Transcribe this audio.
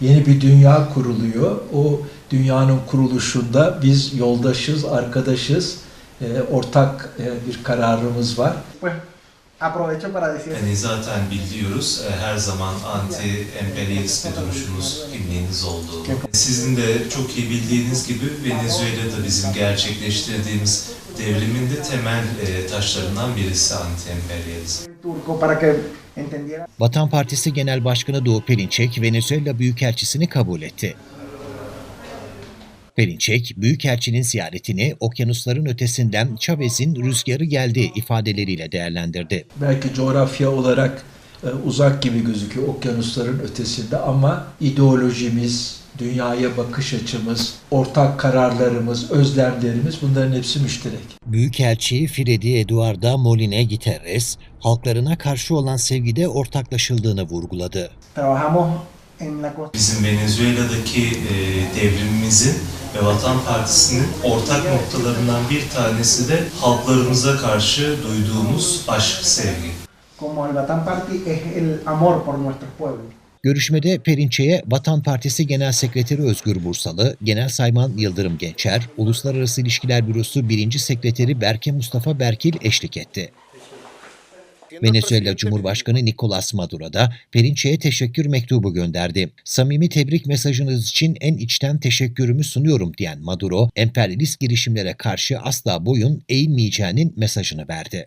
Yeni bir dünya kuruluyor. O dünyanın kuruluşunda biz yoldaşız, arkadaşız. E, ortak e, bir kararımız var. Pues aprovecho para decir Hani zaten biliyoruz e, her zaman anti-emperyalist bir duruşunuz, kimliğiniz olduğunu. Sizin de çok iyi bildiğiniz gibi Venezuela'da bizim gerçekleştirdiğimiz devrimin de temel e, taşlarından birisi anti-emperyalizm. turco para que entendiera. Vatan Partisi Genel Başkanı Doğu Perinçek, Venezuela Büyükelçisini kabul etti. Perinçek, Büyükelçinin ziyaretini okyanusların ötesinden Chavez'in rüzgarı geldi ifadeleriyle değerlendirdi. Belki coğrafya olarak e, uzak gibi gözüküyor okyanusların ötesinde ama ideolojimiz, dünyaya bakış açımız, ortak kararlarımız, özlemlerimiz bunların hepsi müşterek. Büyükelçi Freddy Eduarda Moline Guterres, halklarına karşı olan sevgide ortaklaşıldığını vurguladı. Bizim Venezuela'daki e, devrimimizin ve Vatan Partisi'nin ortak noktalarından bir tanesi de halklarımıza karşı duyduğumuz aşk, sevgi. como el Batán Party es el amor por nuestros pueblos. Görüşmede Perinçek'e Vatan Partisi Genel Sekreteri Özgür Bursalı, Genel Sayman Yıldırım Gençer, Uluslararası İlişkiler Bürosu 1. Sekreteri Berke Mustafa Berkil eşlik etti. Venezuela Cumhurbaşkanı Nicolas Maduro da Perinçek'e teşekkür mektubu gönderdi. Samimi tebrik mesajınız için en içten teşekkürümü sunuyorum diyen Maduro, emperyalist girişimlere karşı asla boyun eğilmeyeceğinin mesajını verdi.